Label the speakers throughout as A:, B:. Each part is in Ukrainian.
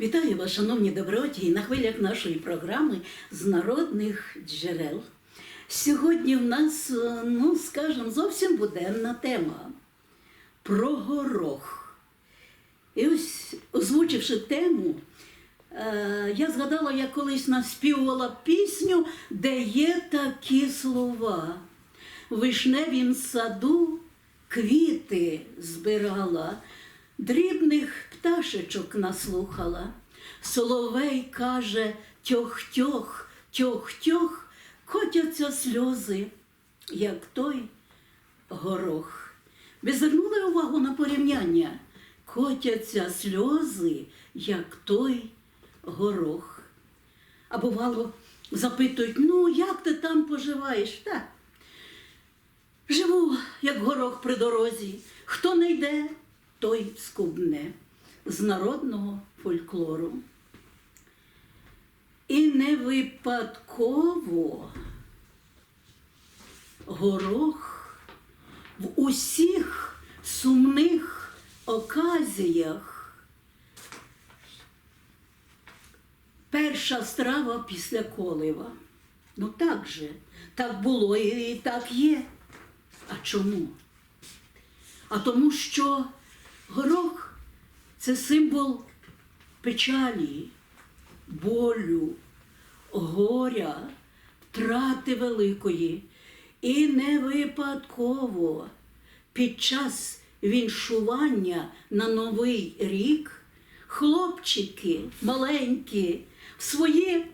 A: Вітаю вас, шановні добродії, на хвилях нашої програми з народних джерел. Сьогодні в нас, е, ну скажімо, зовсім буденна тема про горох. І ось, озвучивши тему, е, я згадала, я колись наспівувала пісню, де є такі слова. В вишневім саду квіти збирала, дрібних пташечок наслухала. Соловей каже тьох-тьох, тьох-тьох, котяться сльози, як той горох. Ви звернули увагу на порівняння? Котяться сльози, як той горох. А бувало, запитують, ну як ти там поживаєш? Так. Живу, як горох при дорозі. Хто не йде, той скубне з народного фольклору. І не випадково горох в усіх сумних оказіях перша страва після колива. Ну так же, так було і так є. А чому? А тому, що горох це символ печалі, болю, горя, втрати великої. І не випадково під час віншування на Новий рік хлопчики маленькі в свої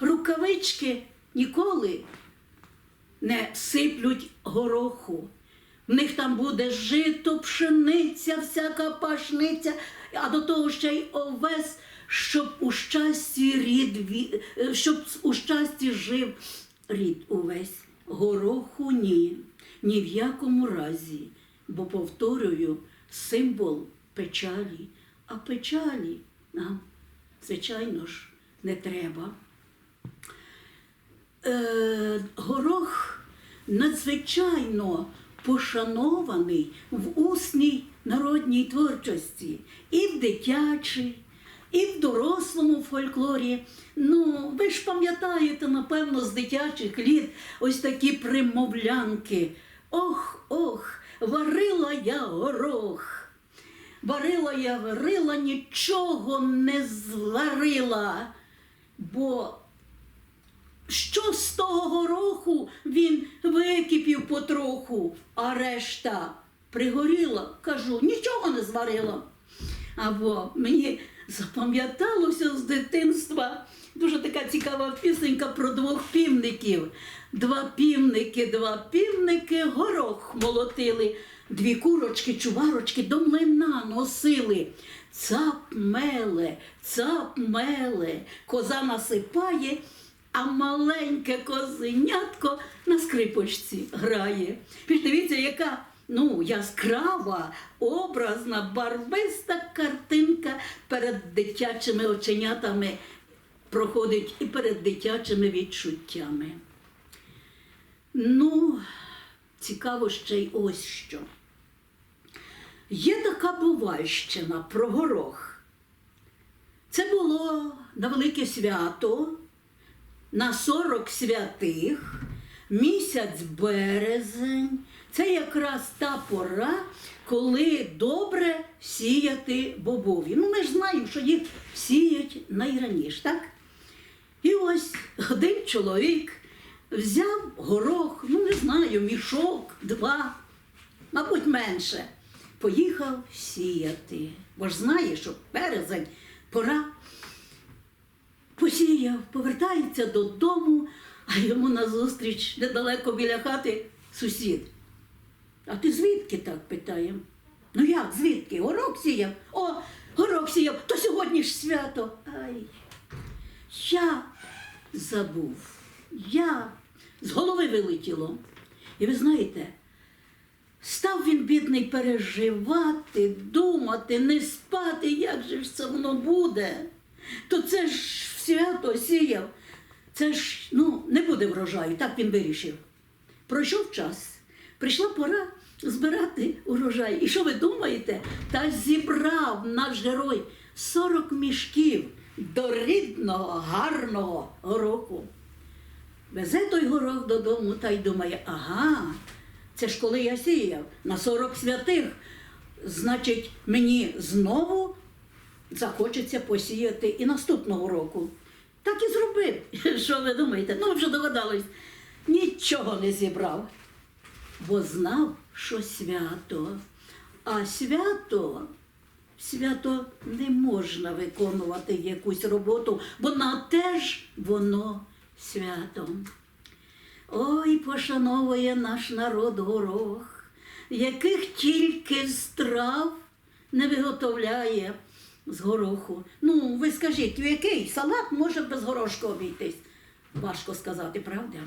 A: рукавички ніколи не сиплють гороху. В них там буде жито, пшениця, всяка пашниця, а до того ще й овес, щоб у щасті рід, е, щоб у щасті жив рід увесь. Гороху ні, ні в якому разі, бо повторюю, символ печалі, а печалі нам, звичайно ж, не треба е, горох надзвичайно пошанований в усній народній творчості, і в дитячій, і в дорослому фольклорі. Ну, ви ж пам'ятаєте, напевно, з дитячих літ ось такі примовлянки. Ох, ох, варила я горох. Варила я, варила, нічого не зварила, бо що з того гороху він википів потроху, а решта пригоріла, кажу, нічого не зварила. Або мені запам'яталося з дитинства дуже така цікава пісенька про двох півників. Два півники, два півники горох молотили, дві курочки, чуварочки до млина носили. Цап меле, цап меле, коза насипає, а маленьке козенятко на скрипочці грає. Ви Дивіться, яка ну, яскрава, образна, барвиста картинка перед дитячими оченятами проходить і перед дитячими відчуттями. Ну, цікаво ще й ось що. Є така бувальщина про горох. Це було на велике свято, на 40 святих, місяць березень. Це якраз та пора, коли добре сіяти бобові. Ну, ми ж знаємо, що їх сіять найраніше, так? І ось один чоловік взяв горох, ну не знаю, мішок, два, мабуть, менше. Поїхав сіяти. Бо ж знає, що березень пора посіяв, повертається додому, а йому назустріч недалеко біля хати сусід. А ти звідки так питає? Ну як, звідки? Горох сіяв? О, горох сіяв, то сьогодні ж свято. Ай, я забув, я з голови вилетіло. І ви знаєте, став він, бідний, переживати, думати, не спати, як же ж це воно буде. То це ж свято сіяв, це ж ну, не буде врожаю, так він вирішив. Пройшов час, прийшла пора збирати урожай. І що ви думаєте? Та зібрав наш герой 40 мішків до рідного, гарного гороху. Везе той горох додому та й думає, ага, це ж коли я сіяв на 40 святих. Значить, мені знову захочеться посіяти і наступного року. Так і зробив. Що ви думаєте? Ну, вже догадались, нічого не зібрав, бо знав, що свято. А свято, свято не можна виконувати якусь роботу, бо на те воно свято. Ой, пошановує наш народ горох, яких тільки страв не виготовляє з гороху. Ну, ви скажіть, який салат може без горошку обійтись? Важко сказати, правда?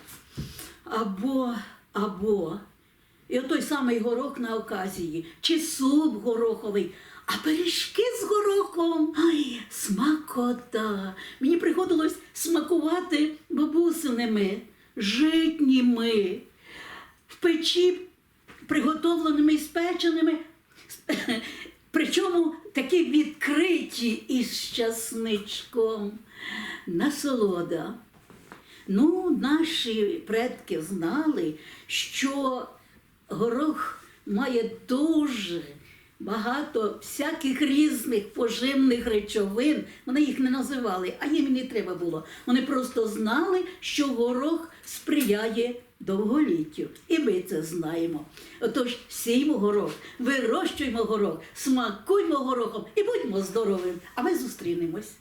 A: Або, або, і отой самий горох на оказії, чи суп гороховий, а пиріжки з горохом. Ай, смакота. Мені приходилось смакувати бабусиними, житніми, в печі приготовленими і спеченими. Причому такі відкриті із часничком. Насолода. Ну, наші предки знали, що горох має дуже багато всяких різних поживних речовин. Вони їх не називали, а їм не треба було. Вони просто знали, що горох сприяє довголіттю. І ми це знаємо. Отож, сіймо горох, вирощуємо горох, смакуймо горохом і будьмо здоровим. А ми зустрінемось.